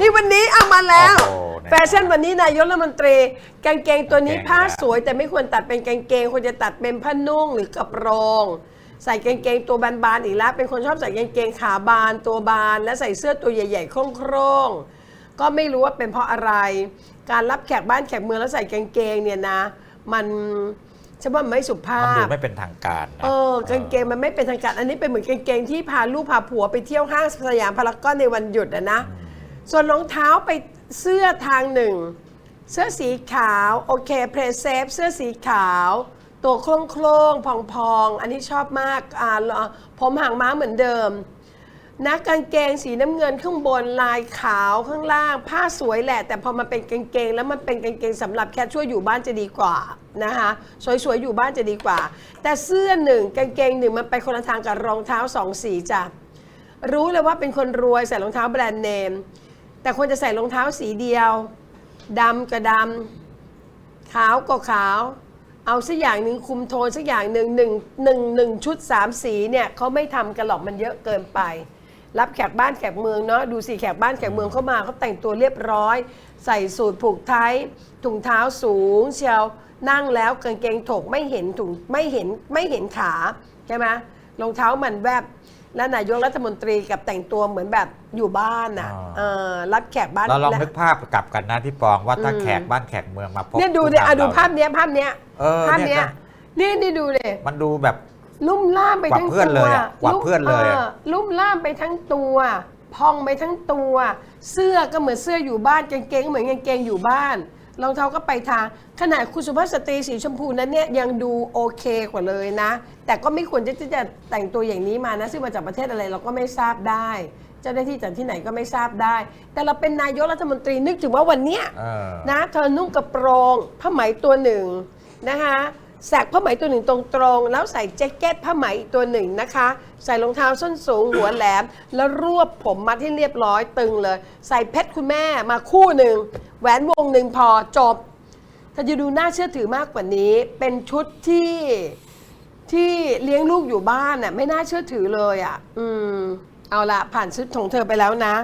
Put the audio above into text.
นี่วันนี้เอามาแล้ว โอ้โหเนี่ยแฟชั่นวันนี้นายกรัฐมนตรี กางเกงตัวนี้กางเกงผ้านะสวยแต่ไม่ควรตัดเป็นกางเกงควรจะตัดเป็นผ้านุ่งหรือกระโปรง ใส่กางเกงตัวบานๆอีกแล้ว เป็นคนชอบใส่กางเกงขาบานตัวบาน และใส่เสื้อตัวใหญ่ๆโคร่งๆก็ไม่รู้ว่าเป็นเพราะอะไร การรับแขกบ้านแขกเมืองแล้วใส่กางเกงเนี่ยนะ มันฉันว่ามันไม่สุภามันดูพ ไม่เป็นทางการนะ เออกางเกงมันไม่เป็นทางการอันนี้เป็นเหมือนกางเกงที่พาลูกพาผัวไปเที่ยวห้างสยามพารากอนในวันหยุดอะนะ ส่วนรองเท้าไปเสื้อทางหนึ่ง เสื้อสีขาวโอเคเพรสเซฟเสื้อสีขาว ตัวโคร่งโคร่งพองๆอันนี้ชอบมากอ่าผมหางม้าเหมือนเดิมนะกางเกงสีน้ำเงินข้างบนลายขาวข้างล่าง ผ้าสวยแหละ แต่พอมาเป็นกางเกง แล้วมันเป็นกางเกงสำหรับแค่ช่วยอยู่บ้านจะดีกว่านะคะสวยๆอยู่บ้านจะดีกว่า แต่เสื้อหนึ่งกางเกงหนึ่งมันไปคนละทางกับรองเท้าสองสีจ้ะรู้เลยว่าเป็นคนรวยใส่รองเท้าแบรนด์เนม แต่ควรจะใส่รองเท้าสีเดียวดำกับดำขาวก็ขาว เอาสักอย่างหนึ่งคุมโทนสักอย่างหนึ่งหนึ่งหนึ่งหนึ่งชุดสามสีเนี่ยเขาไม่ทำกันหรอกมันเยอะเกินไป รับแขกบ้านแขกเมืองเนาะดูสิแขกบ้านแขกเมืองเข้ามาเขาแต่งตัวเรียบร้อย ใส่สูทผูกไทยถุงเท้าสูง เชียวนั่งแล้วกางเกงถกไม่เห็นถุงไม่เห็นไม่เห็นขาใช่ไหมรองเท้ามันแวบ และนายกรัฐมนตรีกับแต่งตัวเหมือนแบบอยู่บ้านอะอ่าเออรับแขกบ้านเราลองและนึกภาพกลับกันนะพี่ปองว่าถ้าอืมแขกบ้านแขกเมืองมาพบเนี่ยดูผู้ดิอะนำดูเราภาพเนี้ยภาพเนี้ยเออภาพเนี่เนี้ยยนี่นี่ดูเลย มันดูแบบ ลุ่มล่ามไปทั้งกว่าเพื่อนตัเลวยอะกว่าเพื่อนเลยอะลุ่มล่ามไปทั้งตัว พองไปทั้งตัว เสื้อก็เหมือนเสื้ออยู่บ้านกางเกงก็เหมือนกางเกงอยู่บ้าน รองเท้าก็ไปทางขนาดคุณสุภาพสตรีสีชมพูนั้นเนี่ยยังดูโอเคกว่าเลยนะ แต่ก็ไม่ควรที่จะแต่งตัวอย่างนี้มานะซึ่งมาจากประเทศอะไรเราก็ไม่ทราบได้ เจ้าหน้าที่จากที่ไหนก็ไม่ทราบได้ แต่เราเป็นนายกรัฐมนตรีนึกถึงว่าวันเนี้ยเออ นะเธอนุ่งกระโปรงผ้าไหมตัวหนึ่งนะคะแสกผ้าไหมตัวหนึ่งตรงๆ แล้วใส่แจ็คเก็ตผ้าไหมอีกตัวหนึ่งนะคะ ใส่รองเท้าส้นสูงหัวแหลม แล้วรวบผมมัดให้เรียบร้อยตึงเลย ใส่เพชรคุณแม่มาคู่หนึ่งแหวนวงหนึ่งพอจบ ถ้าจะดูน่าเชื่อถือมากกว่านี้ เป็นชุดที่ที่เลี้ยงลูกอยู่บ้านน่ะไม่น่าเชื่อถือเลยอะ อืม เอาละผ่านชุดของเธอไปแล้วนะ